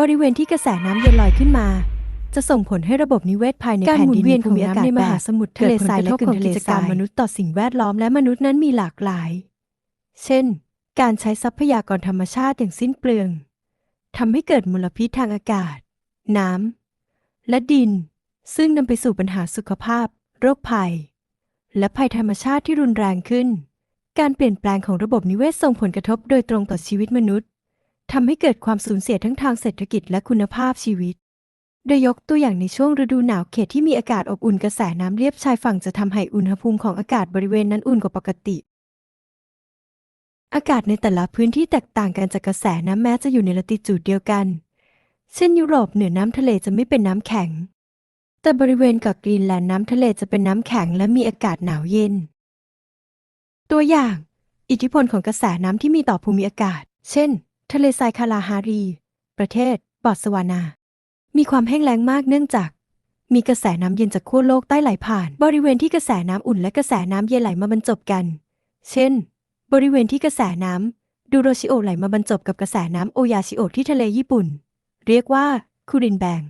บริเวณที่กระแสน้ำเย็นลอยขึ้นมา จะส่งผลให้ระบบนิเวศภายในการแผ่นหมุดินนเวียนภูมิอากาศของน้ำในในมมหาหาสสมุมุททรรทะเลทรายเกิและดผลกึ่งทะเลกระทบทรายกับกิจกรรมมนุษย์ต่อสิ่งแวดล้อมและมนุษย์นั้นมีหลากหลาย เช่น การใช้ทรัพยากรธรรมชาติอย่างสิ้นเปลืองทำให้เกิดมลพิษทางอากาศ น้ำและดิน ซึ่งนำไปสู่ปัญหาสุขภาพ โรคภัย และภัยธรรมชาติที่รุนแรงขึ้น การเปลี่ยนแปลงของระบบนิเวศส่งผลกระทบโดยตรงต่อชีวิตมนุษย์ ทำให้เกิดความสูญเสียทั้งทางเศรษฐกิจและคุณภาพชีวิต โดยยกตัวอย่างในช่วงฤดูหนาวเขตที่มีอากาศอบอุ่นกระแสน้ำเลียบชายฝั่งจะทำให้อุณหภูมิของอากาศบริเวณนั้นอุ่นกว่าปกติ อากาศในแต่ละพื้นที่แตกต่างกันจากกระแสน้ำแม้จะอยู่ในละติจูดเดียวกัน เช่นยุโรปเหนือน้ำทะเลจะไม่เป็นน้ำแข็ง แต่บริเวณเกาะกรีนแลนด์น้ำทะเลจะเป็นน้ำแข็งและมีอากาศหนาวเย็น ตัวอย่าง อิทธิพลของกระแสน้ำที่มีต่อภูมิอากาศ เช่น ทะเลทรายคาลาฮารี ประเทศบอตสวานา มีความแห้งแล้งมากเนื่องจาก มีกระแสน้ำเย็นจากขั้วโลกใต้ไหลผ่าน บริเวณที่กระแสน้ำอุ่นและกระแสน้ำเย็นไหลมาบรรจบกัน เช่น บริเวณที่กระแสน้ำดูโรชิโอไหลมาบรรจบกับกระแสน้ำโอยาชิโอที่ทะเลญี่ปุ่น เรียกว่าคูรินแบง